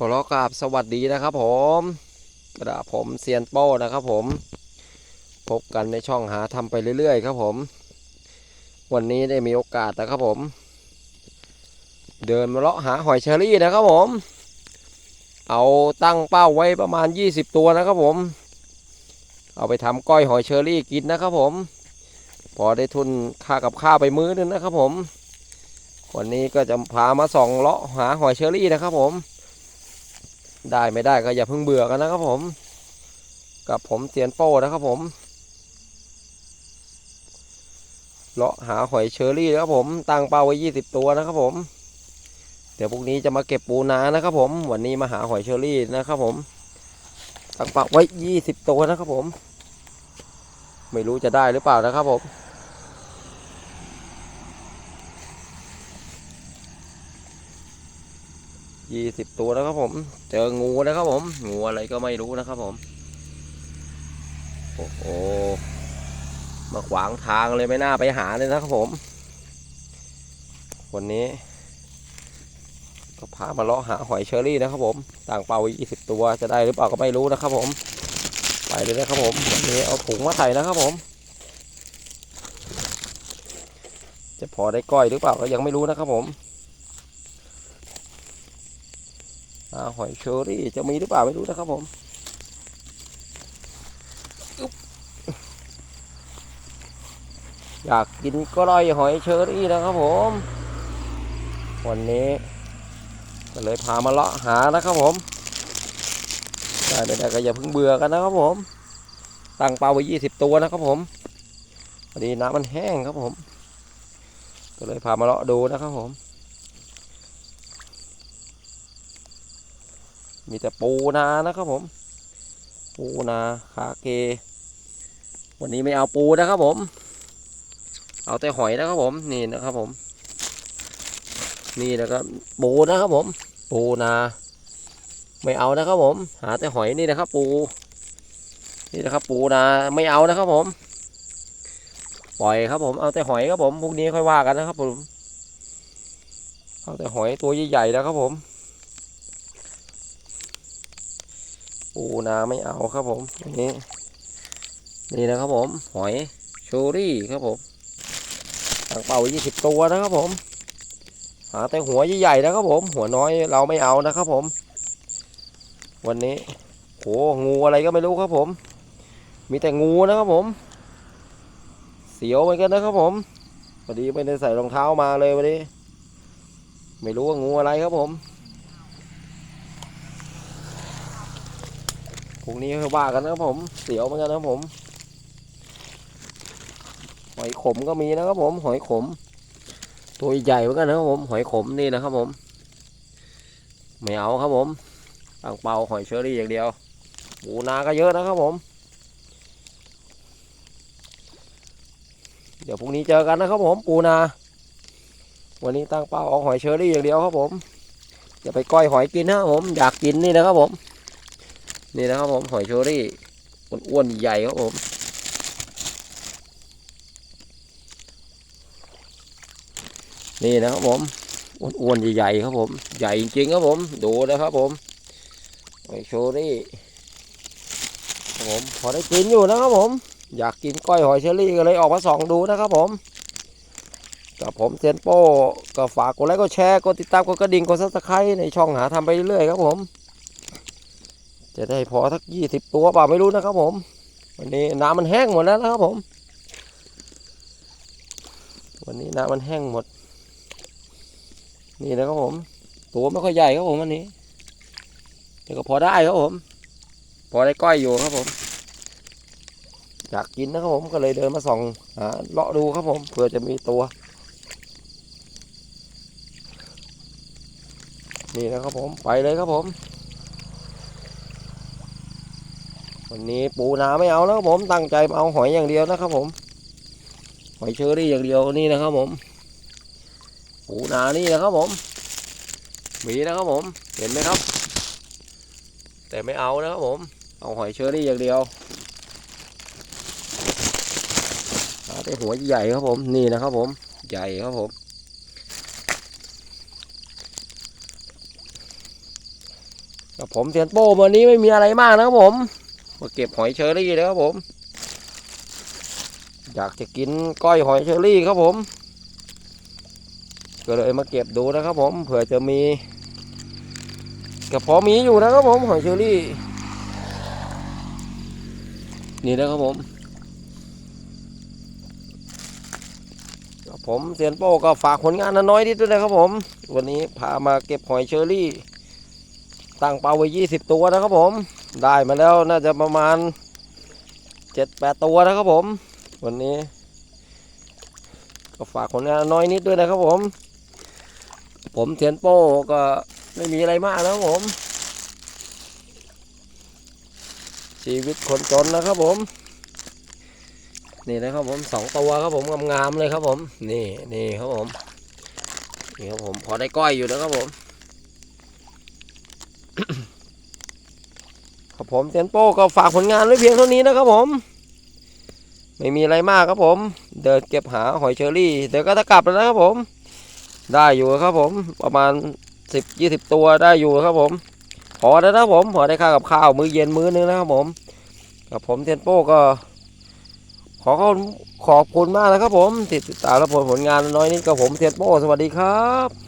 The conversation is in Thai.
ขอรอกราบสวัสดีนะครับผมกระดาผมเซียนโป้นะครับผม พบกันในช่องหาทำไปเรื่อย ๆ ครับผม วันนี้ได้มีโอกาสนะครับผม เดินมาเลาะหาหอยเชอรี่นะครับผม เอาตั้งเป้าไว้ประมาณ 20 ตัวนะครับผม เอาไปทำก้อยหอยเชอรี่กินนะครับผม พอได้ทุนค่ากับข้าวไปมื้อนึงนะครับผม วันนี้ก็จะพามาส่องเลาะหาหอยเชอรี่นะครับผม ได้ไม่ได้ก็อย่าเพิ่งเบื่อกันนะครับผม กับผมเซียนโป้นะครับผมเลาะหาหอยเชอรี่นะครับผมตั้งเป้าไว้20ตัวนะครับผม เดี๋ยวพรุ่งนี้จะมาเก็บปูนานะครับผม วันนี้มาหาหอยเชอรี่นะครับผมตั้งเป้าไว้20ตัวนะครับผม ไม่รู้จะได้หรือเปล่านะครับผม ยี่สิบตัวนะครับผม เจองูนะครับผม งูอะไรก็ไม่รู้นะครับผม โอ้โห มาขวางทางเลยไม่น่าไปหาเลยนะครับผม วันนี้ ก็พามาเลาะหาหอยเชอรี่นะครับผม ต่างเป่ายี่สิบตัวจะได้หรือเปล่าก็ไม่รู้นะครับผม ไปเลยนะครับผมวันนี้เอาถุงมาใส่นะครับผม จะพอได้ก้อยหรือเปล่าก็ยังไม่รู้นะครับผม อา หอยเชอรี่จะมีหรือเปล่าไม่รู้นะครับผมอยากกินก็ร่อยหอยเชอรี่นะครับผม วันนี้ก็เลยพามาเลาะหานะครับผมได้ไม่ได้ก็อย่าเพิ่งเบื่อกันนะครับผม ตั้งเป้าไว้ยี่สิบตัวนะครับผมพอดีน้ำมันแห้งครับผม ก็เลยพามาเลาะดูนะครับผม มีแต่ปูนานะครับผม ปูนาขาเก วันนี้ไม่เอาปูนะครับผม เอาแต่หอยนะครับผม นี่นะครับผม นี่นะครับปูนะครับผม ปูนา ไม่เอานะครับผม หาแต่หอยนี่นะครับ ปู นี่นะครับ ปูนาไม่เอานะครับผมปล่อยครับผมเอาแต่หอยครับผมพรุ่งนี้ค่อยว่ากันนะครับผมเอาแต่หอยตัวใหญ่ๆนะครับผม ปูนาไม่เอาครับผมอันนี้นี่นะครับผมหอยเชรี่ครับผมตั้งเป่ายี่สิบตัวนะครับผม หาแต่หัวใหญ่ๆนะครับผม หัวน้อยเราไม่เอานะครับผม วันนี้โหงูอะไรก็ไม่รู้ครับผม มีแต่งูนะครับผม เสียวเหมือนกันนะครับผมพอดีไม่ได้ใส่รองเท้ามาเลยวันนี้ ไม่รู้ว่างูอะไรครับผม พรุ่งนี้ว่ากันนะครับผม เสียวเหมือนกันนะครับผม หอยขมก็มีนะครับผม หอยขม ตัวใหญ่เหมือนกันนะครับผม หอยขมนี่นะครับผม ไม่เอาครับผมตั้งเปาหอยเชอรี่อย่างเดียวปูนาก็เยอะนะครับผม เดี๋ยวพรุ่งนี้เจอกันนะครับผม ปูนา วันนี้ตั้งเป้าเอาหอยเชอรี่อย่างเดียวครับผมอย่าไปก้อยหอยกินนะผม อยากกินนี่นะครับผม นี่นะครับผมหอยเชอรี่อ้วนๆใหญ่ครับผมนี่นะครับผมอ้วนๆใหญ่ๆครับผม ใหญ่จริงๆครับผม ดูนะครับผมหอยเชอรี่ผมพอได้กินอยู่นะครับผม อยากกินก้อยหอยเชอรี่ก็เลยออกมาส่องดูนะครับผมกับผมเซนโป้ก็ฝากกดไลค์กดแชร์กดติดตามกดกระดิ่งกดซับสไครต์ในช่องหาทำไปเรื่อยๆครับผม จะได้พอสักยี่สิบตัวเปล่าไม่รู้นะครับผม วันนี้น้ำมันแห้งหมดแล้วนะครับผม วันนี้น้ำมันแห้งหมด นี่นะครับผม ตัวไม่ค่อยใหญ่ครับผมวันนี้แต่ก็พอได้ครับผม พอได้ก้อยอยู่ครับผมอยากกินนะครับผมก็เลยเดินมาส่องหาเลาะดูครับผมเผื่อจะมีตัว นี่นะครับผมไปเลยครับผม วันนี้ปูนาไม่เอาแล้วครับผมตั้งใจเอาหอยอย่างเดียวนะครับผม หอยเชอรี่อย่างเดียวนี่นะครับผม ปูนานี่นะครับผมมีนะครับผมเห็นไหมครับ แต่ไม่เอานะครับผม เอาหอยเชอรี่อย่างเดียวหาแต่หัวใหญ่ครับผมนี่นะครับผมใหญ่ครับผมกับผมเซียนโป้วันนี้ไม่มีอะไรมากนะครับผม มาเก็บหอยเชอรี่นะครับผม อยากจะกินก้อยหอยเชอรี่ครับผม ก็เลยมาเก็บดูนะครับผมเผื่อจะมีก็พอมีอยู่นะครับผมหอยเชอรี่ นี่นะครับผมผมเซียนโป้ก็ฝากผลงานน้อยนิดด้วยนะครับผม วันนี้พามาเก็บหอยเชอรี่ ตั้งเป้าไว้20ตัวนะครับผม ได้มาแล้วน่าจะประมาณ7-8ตัวนะครับผม วันนี้ ก็ฝากผลงานน้อยนิดด้วยนะครับผม ผมเทียนโป้ก็ไม่มีอะไรมากนะครับผม ชีวิตคนจนนะครับผม นี่นะครับผมสองตัวครับผมงามๆเลยครับผม นี่นี่ครับผมนี่ครับผมพอได้ก้อยอยู่นะครับผม ครับ ผมเทียนโป้ก็ฝากผลงานไว้เพียงเท่านี้นะครับผม ไม่มีอะไรมากครับผม เดินเก็บหาหอยเชอรี่ เดี๋ยวก็จะกลับแล้วนะครับผม ได้อยู่ครับผม ประมาณสิบยี่สิบตัวได้อยู่ครับผม พอแล้วนะครับผม พอได้ค่ากับข้าวมื้อเย็นมื้อนึงนะครับผม กับผมเทยนโป้ก็ ขอขอบขอบคุณมากนะครับผม ติดตามรับผลผลงานน้อยนิดกับผมเทียนโป้สวัสดีครับ